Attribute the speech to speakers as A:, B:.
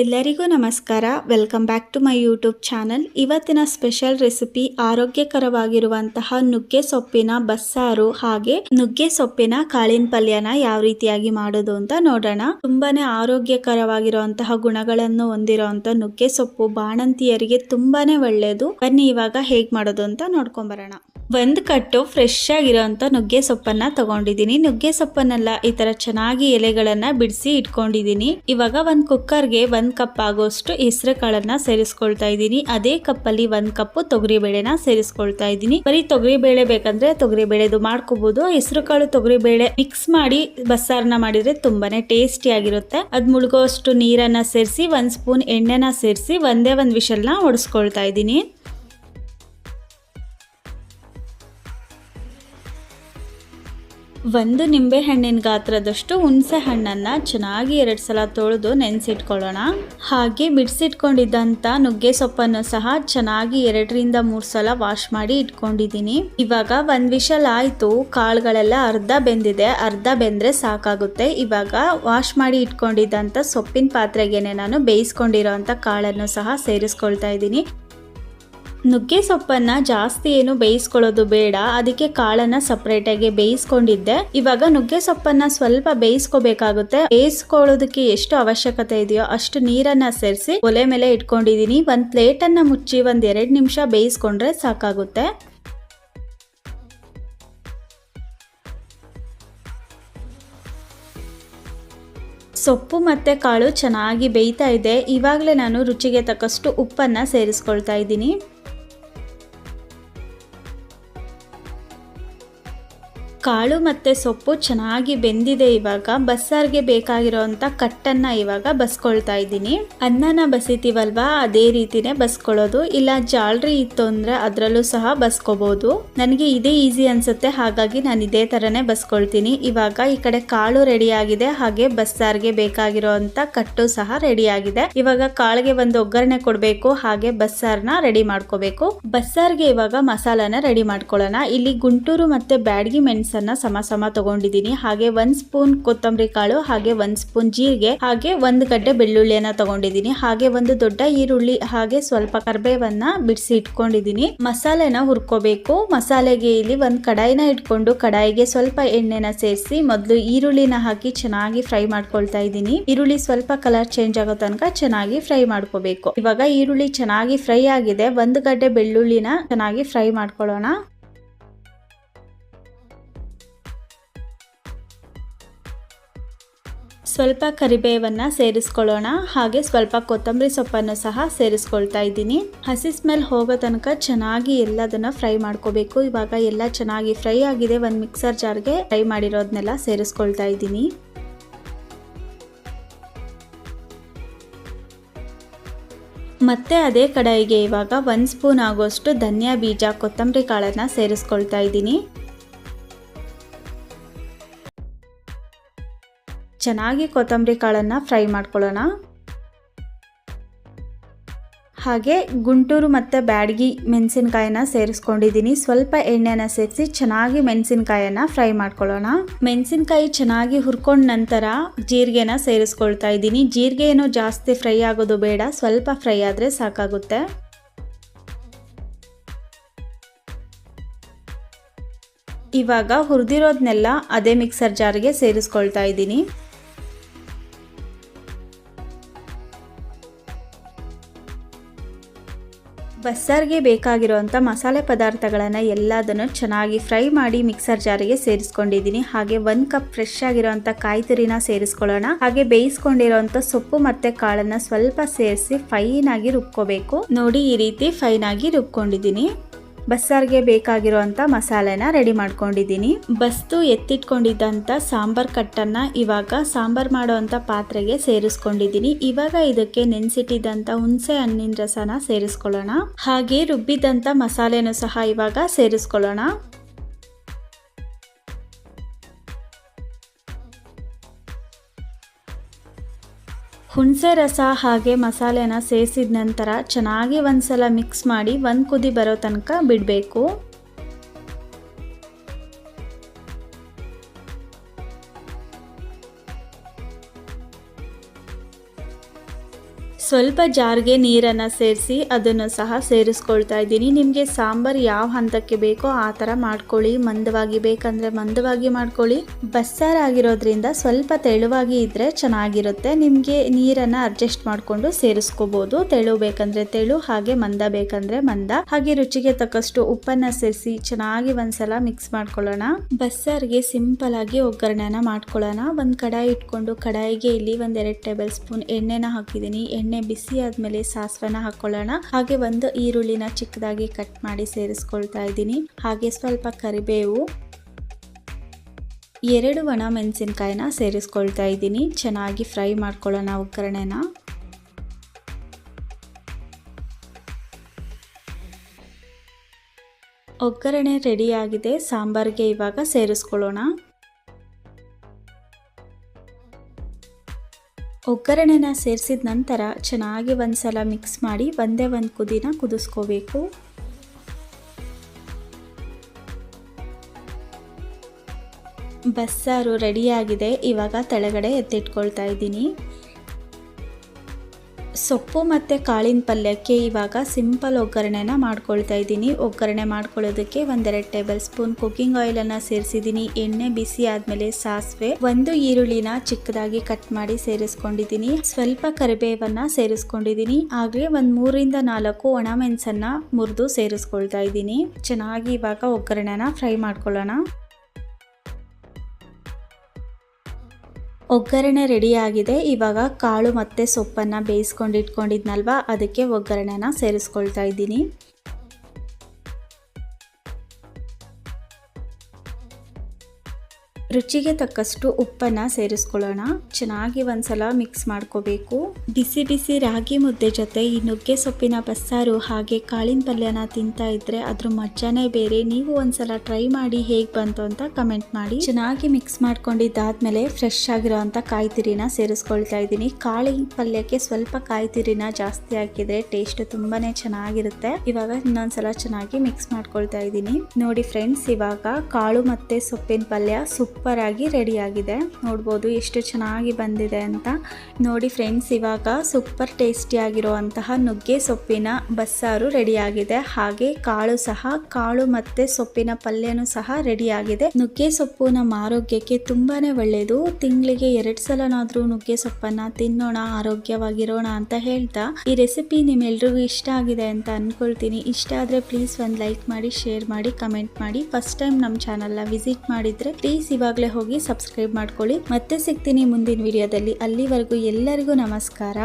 A: ಎಲ್ಲರಿಗೂ ನಮಸ್ಕಾರ. Welcome back to my YouTube channel ಇವತ್ತಿನ ಸ್ಪೆಷಲ್ ರೆಸಿಪಿ ಆರೋಗ್ಯಕರವಾಗಿರುವಂತಹ ನುಗ್ಗೆ ಸೊಪ್ಪಿನ ಬಸ್ಸಾರು ಹಾಗೆ ನುಗ್ಗೆ ಸೊಪ್ಪಿನ ಕಾಳಿನ ಪಲ್ಯನ ಯಾವ ರೀತಿಯಾಗಿ ಮಾಡೋದು ಅಂತ ನೋಡೋಣ. ತುಂಬಾನೇ ಆರೋಗ್ಯಕರವಾಗಿರುವಂತಹ ಗುಣಗಳನ್ನು ಹೊಂದಿರುವಂತಹ ನುಗ್ಗೆ ಸೊಪ್ಪು ಬಾಣಂತಿಯರಿಗೆ ತುಂಬಾನೇ ಒಳ್ಳೆಯದು. ಬನ್ನಿ ಇವಾಗ ಹೇಗೆ ಮಾಡೋದು ಅಂತ ನೋಡ್ಕೊಂಡ್ ಬರೋಣ. ಒಂದ್ ಕಟ್ಟು ಫ್ರೆಶ್ ಆಗಿರೋಂಥ ನುಗ್ಗೆ ಸೊಪ್ಪನ್ನ ತಗೊಂಡಿದ್ದೀನಿ. ನುಗ್ಗೆ ಸೊಪ್ಪನ್ನೆಲ್ಲ ಈ ತರ ಚೆನ್ನಾಗಿ ಎಲೆಗಳನ್ನ ಬಿಡಿಸಿ ಇಟ್ಕೊಂಡಿದ್ದೀನಿ. ಇವಾಗ ಒಂದು ಕುಕ್ಕರ್ಗೆ ಒಂದು ಕಪ್ ಆಗೋಷ್ಟು ಹೆಸರು ಕಾಳನ್ನು ಸೇರಿಸ್ಕೊಳ್ತಾ ಇದ್ದೀನಿ. ಅದೇ ಕಪ್ ಅಲ್ಲಿ ಕಪ್ಪು ಕಪ್ ತೊಗರಿ ಬೇಳೆನ ಸೇರಿಸ್ಕೊಳ್ತಾ ಇದ್ದೀನಿ. ಬರೀ ತೊಗರಿ ಬೇಳೆ ಬೇಕಂದ್ರೆ ತೊಗರಿ ಬೇಳೆದು ಮಾಡ್ಕೋಬಹುದು ಹೆಸರು ಕಾಳು ತೊಗರಿಬೇಳೆ ಮಿಕ್ಸ್ ಮಾಡಿ ಬಸ್ಸಾರನ್ನ ಮಾಡಿದ್ರೆ ತುಂಬಾನೇ ಟೇಸ್ಟಿ ಆಗಿರುತ್ತೆ. ಅದ್ ಮುಳುಗೋಷ್ಟು ನೀರನ್ನ ಸೇರಿಸಿ ಒಂದು ಸ್ಪೂನ್ ಎಣ್ಣೆನ ಸೇರಿಸಿ ಒಂದೇ ಒಂದು ವಿಷಲ್ನ ಒಡಿಸ್ಕೊಳ್ತಾ ಇದ್ದೀನಿ. ಒಂದು ನಿಂಬೆ ಹಣ್ಣಿನ ಗಾತ್ರದಷ್ಟು ಹುಣಸೆ ಹಣ್ಣನ್ನು ಚೆನ್ನಾಗಿ ಎರಡು ಸಲ ತೊಳೆದು ನೆನೆಸಿಟ್ಕೊಳ್ಳೋಣ. ಹಾಗೆ ಬಿಡಿಸಿಟ್ಕೊಂಡಿದ್ದಂಥ ನುಗ್ಗೆ ಸೊಪ್ಪನ್ನು ಸಹ ಚೆನ್ನಾಗಿ ಎರಡರಿಂದ ಮೂರು ಸಲ ವಾಶ್ ಮಾಡಿ ಇಟ್ಕೊಂಡಿದ್ದೀನಿ. ಇವಾಗ ಒಂದು ವಿಷಲ್ ಆಯ್ತು, ಕಾಳುಗಳೆಲ್ಲ ಅರ್ಧ ಬೆಂದಿದೆ, ಅರ್ಧ ಬೆಂದ್ರೆ ಸಾಕಾಗುತ್ತೆ. ಇವಾಗ ವಾಶ್ ಮಾಡಿ ಇಟ್ಕೊಂಡಿದ್ದಂಥ ಸೊಪ್ಪಿನ ಪಾತ್ರೆಗೇನೆ ನಾನು ಬೇಯಿಸ್ಕೊಂಡಿರೋ ಕಾಳನ್ನು ಸಹ ಸೇರಿಸ್ಕೊಳ್ತಾ ಇದ್ದೀನಿ. ನುಗ್ಗೆ ಸೊಪ್ಪನ್ನ ಜಾಸ್ತಿ ಏನು ಬೇಯಿಸ್ಕೊಳ್ಳೋದು ಬೇಡ. ಅದಕ್ಕೆ ಕಾಳನ್ನ ಸಪ್ರೇಟಾಗಿ ಬೇಯಿಸ್ಕೊಂಡಿದ್ದೆ. ಇವಾಗ ನುಗ್ಗೆ ಸೊಪ್ಪನ್ನ ಸ್ವಲ್ಪ ಬೇಯಿಸ್ಕೋಬೇಕಾಗುತ್ತೆ. ಬೇಯಿಸ್ಕೊಳ್ಳೋದಕ್ಕೆ ಎಷ್ಟು ಅವಶ್ಯಕತೆ ಇದೆಯೋ ಅಷ್ಟು ನೀರನ್ನ ಸೇರಿಸಿ ಒಲೆ ಮೇಲೆ ಇಟ್ಕೊಂಡಿದ್ದೀನಿ. ಒಂದ್ ಪ್ಲೇಟನ್ನು ಮುಚ್ಚಿ ಒಂದ್ ಎರಡ್ ನಿಮಿಷ ಬೇಯಿಸ್ಕೊಂಡ್ರೆ ಸಾಕಾಗುತ್ತೆ. ಸೊಪ್ಪು ಮತ್ತು ಕಾಳು ಚೆನ್ನಾಗಿ ಬೇಯ್ತಾ ಇದೆ. ಇವಾಗಲೇ ನಾನು ರುಚಿಗೆ ತಕ್ಕಷ್ಟು ಉಪ್ಪನ್ನು ಸೇರಿಸ್ಕೊಳ್ತಾ ಇದ್ದೀನಿ. ಕಾಳು ಮತ್ತು ಸೊಪ್ಪು ಚೆನ್ನಾಗಿ ಬೆಂದಿದೆ ಇವಾಗ. ಬಸ್ಸಾರ್ಗೆ ಬೇಕಾಗಿರೋಂಥ ಕಟ್ಟನ್ನು ಇವಾಗ ಬಸ್ಕೊಳ್ತಾ ಇದ್ದೀನಿ. ಅನ್ನನ ಬಸಿತೀವಲ್ವಾ? ಅದೇ ರೀತಿನೇ ಬಸ್ಕೊಳ್ಳೋದು. ಇಲ್ಲ ಜಾಳ್ರಿ ಇತ್ತು ಅಂದರೆ ಅದರಲ್ಲೂ ಸಹ ಬಸ್ಕೋಬೋದು. ನನಗೆ ಇದೇ ಈಸಿ ಅನ್ಸುತ್ತೆ, ಹಾಗಾಗಿ ನಾನು ಇದೇ ಥರನೇ ಬಸ್ಕೊಳ್ತೀನಿ. ಇವಾಗ ಈ ಕಡೆ ಕಾಳು ರೆಡಿ ಆಗಿದೆ ಹಾಗೆ ಬಸ್ಸಾರ್ಗೆ ಬೇಕಾಗಿರೋಂಥ ಕಟ್ಟು ಸಹ ರೆಡಿ ಆಗಿದೆ ಇವಾಗ ಕಾಳಿಗೆ ಒಂದು ಒಗ್ಗರಣೆ ಕೊಡಬೇಕು, ಹಾಗೆ ಬಸ್ಸಾರನ್ನ ರೆಡಿ ಮಾಡ್ಕೋಬೇಕು. ಬಸ್ಸಾರ್ಗೆ ಇವಾಗ ಮಸಾಲಾನ ರೆಡಿ ಮಾಡ್ಕೊಳ್ಳೋಣ. ಇಲ್ಲಿ ಗುಂಟೂರು ಮತ್ತೆ ಬ್ಯಾಡಗಿ ಮೆಣಸು ಅನ್ನ ಸಮ ಸಮ ತಗೊಂಡಿದ್ದೀನಿ. ಹಾಗೆ ಒನ್ ಸ್ಪೂನ್ ಕೊತ್ತಂಬರಿ ಕಾಳು, ಹಾಗೆ ಒಂದ್ ಸ್ಪೂನ್ ಜೀರಿಗೆ, ಹಾಗೆ ಒಂದ್ ಗಡ್ಡೆ ಬೆಳ್ಳುಳ್ಳಿಯನ್ನ ತಗೊಂಡಿದ್ದೀನಿ. ಹಾಗೆ ಒಂದು ದೊಡ್ಡ ಈರುಳ್ಳಿ, ಹಾಗೆ ಸ್ವಲ್ಪ ಕರ್ಬೇವನ್ನ ಬಿಡಿಸಿ ಇಟ್ಕೊಂಡಿದ್ದೀನಿ. ಮಸಾಲೆನ ಹುರ್ಕೋಬೇಕು. ಮಸಾಲೆಗೆ ಇಲ್ಲಿ ಒಂದ್ ಕಡಾಯಿನ ಇಟ್ಕೊಂಡು ಕಡಾಯಿಗೆ ಸ್ವಲ್ಪ ಎಣ್ಣೆನ ಸೇರಿಸಿ ಮೊದಲು ಈರುಳ್ಳಿನ ಹಾಕಿ ಚೆನ್ನಾಗಿ ಫ್ರೈ ಮಾಡ್ಕೊಳ್ತಾ ಇದ್ದೀನಿ. ಈರುಳ್ಳಿ ಸ್ವಲ್ಪ ಕಲರ್ ಚೇಂಜ್ ಆಗೋ ತನಕ ಚೆನ್ನಾಗಿ ಫ್ರೈ ಮಾಡ್ಕೋಬೇಕು. ಇವಾಗ ಈರುಳ್ಳಿ ಚೆನ್ನಾಗಿ ಫ್ರೈ ಆಗಿದೆ. ಒಂದು ಗಡ್ಡೆ ಬೆಳ್ಳುಳ್ಳಿನ ಚೆನ್ನಾಗಿ ಫ್ರೈ ಮಾಡ್ಕೊಳ್ಳೋಣ. ಸ್ವಲ್ಪ ಕರಿಬೇವನ್ನು ಸೇರಿಸ್ಕೊಳ್ಳೋಣ, ಹಾಗೆ ಸ್ವಲ್ಪ ಕೊತ್ತಂಬರಿ ಸೊಪ್ಪನ್ನು ಸಹ ಸೇರಿಸ್ಕೊಳ್ತಾ ಇದ್ದೀನಿ. ಹಸಿ ಸ್ಮೆಲ್ ಹೋಗೋ ತನಕ ಚೆನ್ನಾಗಿ ಎಲ್ಲದನ್ನು ಫ್ರೈ ಮಾಡ್ಕೋಬೇಕು. ಇವಾಗ ಎಲ್ಲ ಚೆನ್ನಾಗಿ ಫ್ರೈ ಆಗಿದೆ. ಒಂದು ಮಿಕ್ಸರ್ ಜಾರ್ಗೆ ಫ್ರೈ ಮಾಡಿರೋದನ್ನೆಲ್ಲ ಸೇರಿಸ್ಕೊಳ್ತಾ ಇದ್ದೀನಿ. ಮತ್ತೆ ಅದೇ ಕಡಾಯಿಗೆ ಇವಾಗ ಒಂದು ಸ್ಪೂನ್ ಆಗೋಷ್ಟು ಧನಿಯಾ ಬೀಜ, ಕೊತ್ತಂಬರಿ ಕಾಳನ್ನು ಸೇರಿಸ್ಕೊಳ್ತಾ ಇದ್ದೀನಿ. ಚೆನ್ನಾಗಿ ಕೊತ್ತಂಬರಿ ಕಾಳನ್ನು ಫ್ರೈ ಮಾಡ್ಕೊಳ್ಳೋಣ. ಹಾಗೆ ಗುಂಟೂರು ಮತ್ತು ಬ್ಯಾಡಗಿ ಮೆಣಸಿನ್ಕಾಯನ್ನ ಸೇರಿಸ್ಕೊಂಡಿದ್ದೀನಿ. ಸ್ವಲ್ಪ ಎಣ್ಣೆನ ಸೇರಿಸಿ ಚೆನ್ನಾಗಿ ಮೆಣಸಿನ್ಕಾಯನ್ನ ಫ್ರೈ ಮಾಡ್ಕೊಳ್ಳೋಣ. ಮೆಣಸಿನ್ಕಾಯಿ ಚೆನ್ನಾಗಿ ಹುರ್ಕೊಂಡ ನಂತರ ಜೀರಿಗೆನ ಸೇರಿಸ್ಕೊಳ್ತಾ ಇದ್ದೀನಿ. ಜೀರಿಗೆ ಏನು ಜಾಸ್ತಿ ಫ್ರೈ ಆಗೋದು ಬೇಡ, ಸ್ವಲ್ಪ ಫ್ರೈ ಆದರೆ ಸಾಕಾಗುತ್ತೆ. ಇವಾಗ ಹುರಿದಿರೋದನ್ನೆಲ್ಲ ಅದೇ ಮಿಕ್ಸರ್ ಜಾರ್ಗೆ ಸೇರಿಸ್ಕೊಳ್ತಾ ಇದ್ದೀನಿ. ಬಸ್ಸಾರ್ಗೆ ಬೇಕಾಗಿರುವಂಥ ಮಸಾಲೆ ಪದಾರ್ಥಗಳನ್ನು ಎಲ್ಲದನ್ನು ಚೆನ್ನಾಗಿ ಫ್ರೈ ಮಾಡಿ ಮಿಕ್ಸರ್ ಜಾರಿಗೆ ಸೇರಿಸ್ಕೊಂಡಿದ್ದೀನಿ. ಹಾಗೆ ಒಂದು ಕಪ್ ಫ್ರೆಶ್ ಆಗಿರುವಂಥ ಕಾಯಿ ತುರಿನ ಸೇರಿಸ್ಕೊಳ್ಳೋಣ. ಹಾಗೆ ಬೇಯಿಸ್ಕೊಂಡಿರುವಂಥ ಸೊಪ್ಪು ಮತ್ತು ಕಾಳನ್ನು ಸ್ವಲ್ಪ ಸೇರಿಸಿ ಫೈನ್ ಆಗಿ ರುಬ್ಕೋಬೇಕು. ನೋಡಿ ಈ ರೀತಿ ಫೈನ್ ಆಗಿ ರುಬ್ಕೊಂಡಿದ್ದೀನಿ. ಬಸ್ಸಾರ್ಗೆ ಬೇಕಾಗಿರುವಂತ ಮಸಾಲೆನ ರೆಡಿ ಮಾಡ್ಕೊಂಡಿದ್ದೀನಿ. ಬಸ್ತು ಎತ್ತಿಟ್ಕೊಂಡಿದ್ದಂತ ಸಾಂಬಾರ್ ಕಟ್ಟನ್ನ ಇವಾಗ ಸಾಂಬಾರ್ ಮಾಡುವಂತ ಪಾತ್ರೆಗೆ ಸೇರಿಸ್ಕೊಂಡಿದ್ದೀನಿ. ಇವಾಗ ಇದಕ್ಕೆ ನೆನೆಸಿಟ್ಟಿದ್ದಂಥ ಹುಣಸೆ ಹಣ್ಣಿನ ರಸನ ಸೇರಿಸ್ಕೊಳ್ಳೋಣ. ಹಾಗೆ ರುಬ್ಬಿದಂತ ಮಸಾಲೆನೂ ಸಹ ಇವಾಗ ಸೇರಿಸ್ಕೊಳ್ಳೋಣ. ಹುಣಸೆ ರಸ ಹಾಗೆ ಮಸಾಲೆನ ಸೇರಿಸಿದ ನಂತರ ಚೆನ್ನಾಗಿ ಒಂದ್ಸಲ ಮಿಕ್ಸ್ ಮಾಡಿ ಒಂದು ಕುದಿ ಬರೋ ತನಕ ಬಿಡಬೇಕು. ಸ್ವಲ್ಪ ಜಾರ್ಗೆ ನೀರನ್ನು ಸೇರಿಸಿ ಅದನ್ನು ಸಹ ಸೇರಿಸ್ಕೊಳ್ತಾ ಇದ್ದೀನಿ. ನಿಮಗೆ ಸಾಂಬಾರ್ ಯಾವ ಹಂತಕ್ಕೆ ಬೇಕೋ ಆ ಥರ ಮಾಡ್ಕೊಳ್ಳಿ. ಮಂದವಾಗಿ ಬೇಕಂದರೆ ಮಂದವಾಗಿ ಮಾಡ್ಕೊಳ್ಳಿ. ಬಸ್ಸಾರ ಆಗಿರೋದ್ರಿಂದ ಸ್ವಲ್ಪ ತೆಳುವಾಗಿ ಇದ್ದರೆ ಚೆನ್ನಾಗಿರುತ್ತೆ. ನಿಮಗೆ ನೀರನ್ನು ಅಡ್ಜಸ್ಟ್ ಮಾಡಿಕೊಂಡು ಸೇರಿಸ್ಕೋಬೋದು. ತೆಳು ಬೇಕಂದ್ರೆ ತೆಳು, ಹಾಗೆ ಮಂದ ಬೇಕಂದ್ರೆ ಮಂದ. ಹಾಗೆ ರುಚಿಗೆ ತಕ್ಕಷ್ಟು ಉಪ್ಪನ್ನ ಸೇರಿಸಿ ಚೆನ್ನಾಗಿ ಒಂದ್ಸಲ ಮಿಕ್ಸ್ ಮಾಡ್ಕೊಳ್ಳೋಣ. ಬಸ್ಸಾರ್ಗೆ ಸಿಂಪಲ್ ಆಗಿ ಒಗ್ಗರಣೆನ ಮಾಡ್ಕೊಳ್ಳೋಣ. ಒಂದು ಕಡಾಯಿ ಇಟ್ಕೊಂಡು ಕಡಾಯಿಗೆ ಇಲ್ಲಿ ಒಂದೆರಡು ಟೇಬಲ್ ಸ್ಪೂನ್ ಎಣ್ಣೆನ ಹಾಕಿದ್ದೀನಿ. ಎಣ್ಣೆ ಬಿಸಿ ಆದ್ಮೇಲೆ ಸಾಸಿವೆನ ಹಾಕೊಳ್ಳೋಣ. ಹಾಗೆ ಒಂದು ಈರುಳ್ಳಿನ ಚಿಕ್ಕದಾಗಿ ಕಟ್ ಮಾಡಿ ಸೇರಿಸ್ಕೊಳ್ತಾ ಇದ್ದೀನಿ. ಹಾಗೆ ಸ್ವಲ್ಪ ಕರಿಬೇವು, ಎರಡು ಒಣ ಮೆಣಸಿನ್ಕಾಯಿನ ಸೇರಿಸ್ಕೊಳ್ತಾ ಇದ್ದೀನಿ. ಚೆನ್ನಾಗಿ ಫ್ರೈ ಮಾಡ್ಕೊಳ್ಳೋಣ ಒಗ್ಗರಣೆನ. ಒಗ್ಗರಣೆ ರೆಡಿಯಾಗಿದೆ ಸಾಂಬಾರ್ಗೆ ಇವಾಗ ಸೇರಿಸ್ಕೊಳ್ಳೋಣ. ಒಗ್ಗರಣೆನ ಸೇರಿಸಿದ ನಂತರ ಚೆನ್ನಾಗಿ ಒಂದ್ಸಲ ಮಿಕ್ಸ್ ಮಾಡಿ ಒಂದೇ ಒಂದು ಕುದಿನ ಕುದಿಸ್ಕೋಬೇಕು. ಬಸ್ಸಾರು ರೆಡಿಯಾಗಿದೆ ಇವಾಗ ತೆಳಗಡೆ ಎತ್ತಿಟ್ಕೊಳ್ತಾ ಇದ್ದೀನಿ. ಸೊಪ್ಪು ಮತ್ತು ಕಾಳಿನ ಪಲ್ಯಕ್ಕೆ ಇವಾಗ ಸಿಂಪಲ್ ಒಗ್ಗರಣೆನ ಮಾಡ್ಕೊಳ್ತಾ ಇದ್ದೀನಿ. ಒಗ್ಗರಣೆ ಮಾಡ್ಕೊಳ್ಳೋದಕ್ಕೆ ಒಂದೆರಡು ಟೇಬಲ್ ಸ್ಪೂನ್ ಕುಕ್ಕಿಂಗ್ ಆಯಿಲನ್ನು ಸೇರಿಸಿದ್ದೀನಿ. ಎಣ್ಣೆ ಬಿಸಿ ಆದಮೇಲೆ ಸಾಸಿವೆ, ಒಂದು ಈರುಳ್ಳಿನ ಚಿಕ್ಕದಾಗಿ ಕಟ್ ಮಾಡಿ ಸೇರಿಸ್ಕೊಂಡಿದ್ದೀನಿ. ಸ್ವಲ್ಪ ಕರಿಬೇವನ್ನು ಸೇರಿಸ್ಕೊಂಡಿದ್ದೀನಿ. ಹಾಗೆ ಒಂದು ಮೂರಿಂದ ನಾಲ್ಕು ಒಣ ಮೆಣಸನ್ನ ಮುರಿದು ಸೇರಿಸ್ಕೊಳ್ತಾ ಇದ್ದೀನಿ. ಚೆನ್ನಾಗಿ ಇವಾಗ ಒಗ್ಗರಣೆನ ಫ್ರೈ ಮಾಡ್ಕೊಳ್ಳೋಣ. ಒಗ್ಗರಣೆ ರೆಡಿಯಾಗಿದೆ. ಇವಾಗ ಕಾಳು ಮತ್ತು ಸೊಪ್ಪನ್ನು ಬೇಯಿಸ್ಕೊಂಡು ಇಟ್ಕೊಂಡಿದ್ನಲ್ವ? ಅದಕ್ಕೆ ಒಗ್ಗರಣೆನ ಸೇರಿಸ್ಕೊಳ್ತಾ ಇದ್ದೀನಿ. ರುಚಿಗೆ ತಕ್ಕಷ್ಟು ಉಪ್ಪನ್ನ ಸೇರಿಸ್ಕೊಳ್ಳೋಣ. ಚೆನ್ನಾಗಿ ಒಂದ್ಸಲ ಮಿಕ್ಸ್ ಮಾಡ್ಕೋಬೇಕು. ಬಿಸಿ ಬಿಸಿ ರಾಗಿ ಮುದ್ದೆ ಜೊತೆ ಈ ನುಗ್ಗೆ ಸೊಪ್ಪಿನ ಬಸ್ಸಾರು ಹಾಗೆ ಕಾಳಿನ ಪಲ್ಯನ ತಿಂತಾ ಇದ್ರೆ ಅದ್ರ ಮಜ್ಜಾನೇ ಬೇರೆ. ನೀವು ಒಂದ್ಸಲ ಟ್ರೈ ಮಾಡಿ ಹೇಗ್ ಬಂತು ಅಂತ ಕಮೆಂಟ್ ಮಾಡಿ. ಚೆನ್ನಾಗಿ ಮಿಕ್ಸ್ ಮಾಡ್ಕೊಂಡಿದ್ದಾದ್ಮೇಲೆ ಫ್ರೆಶ್ ಆಗಿರೋಂತ ಕಾಯಿ ತುರಿನ ಸೇರಿಸ್ಕೊಳ್ತಾ ಇದ್ದೀನಿ. ಕಾಳಿ ಪಲ್ಯಕ್ಕೆ ಸ್ವಲ್ಪ ಕಾಯಿ ತುರಿನ ಜಾಸ್ತಿ ಹಾಕಿದ್ರೆ ಟೇಸ್ಟ್ ತುಂಬಾನೇ ಚೆನ್ನಾಗಿರುತ್ತೆ. ಇವಾಗ ಇನ್ನೊಂದ್ಸಲ ಚೆನ್ನಾಗಿ ಮಿಕ್ಸ್ ಮಾಡ್ಕೊಳ್ತಾ ಇದ್ದೀನಿ. ನೋಡಿ ಫ್ರೆಂಡ್ಸ್ ಇವಾಗ ಕಾಳು ಮತ್ತೆ ಸೊಪ್ಪಿನ ಪಲ್ಯ ಸೂಪ್ ಸೂಪರ್ ಆಗಿ ರೆಡಿ ಆಗಿದೆ. ನೋಡ್ಬೋದು ಎಷ್ಟು ಚೆನ್ನಾಗಿ ಬಂದಿದೆ ಅಂತ. ನೋಡಿ ಫ್ರೆಂಡ್ಸ್ ಇವಾಗ ಸೂಪರ್ ಟೇಸ್ಟಿ ಆಗಿರುವಂತಹ ನುಗ್ಗೆ ಸೊಪ್ಪಿನ ಬಸ್ಸಾರು ರೆಡಿ ಆಗಿದೆ. ಹಾಗೆ ಕಾಳು ಸಹ, ಕಾಳು ಮತ್ತೆ ಸೊಪ್ಪಿನ ಪಲ್ಯನೂ ಸಹ ರೆಡಿ ಆಗಿದೆ. ನುಗ್ಗೆ ಸೊಪ್ಪು ನಮ್ಮ ಆರೋಗ್ಯಕ್ಕೆ ತುಂಬಾನೇ ಒಳ್ಳೆಯದು ತಿಂಗಳಿಗೆ ಎರಡ್ ಸಲನಾದರೂ ನುಗ್ಗೆ ಸೊಪ್ಪನ್ನ ತಿನ್ನೋಣ, ಆರೋಗ್ಯವಾಗಿರೋಣ ಅಂತ ಹೇಳ್ತಾ ಈ ರೆಸಿಪಿ ನಿಮ್ಮೆಲ್ರಿಗೂ ಇಷ್ಟ ಆಗಿದೆ ಅಂತ ಅನ್ಕೊಳ್ತೀನಿ. ಇಷ್ಟ ಆದ್ರೆ ಪ್ಲೀಸ್ ಒಂದು ಲೈಕ್ ಮಾಡಿ ಶೇರ್ ಮಾಡಿ ಕಮೆಂಟ್ ಮಾಡಿ. ಫಸ್ಟ್ ಟೈಮ್ ನಮ್ಮ ಚಾನಲ್ನ ವಿಸಿಟ್ ಮಾಡಿದ್ರೆ ಪ್ಲೀಸ್ ಇವಾಗ ಇವಾಗಲೇ ಹೋಗಿ ಸಬ್ಸ್ಕ್ರೈಬ್ ಮಾಡ್ಕೊಳ್ಳಿ. ಮತ್ತೆ ಸಿಗ್ತೀನಿ ಮುಂದಿನ ವಿಡಿಯೋದಲ್ಲಿ. ಅಲ್ಲಿವರೆಗೂ ಎಲ್ಲರಿಗೂ ನಮಸ್ಕಾರ.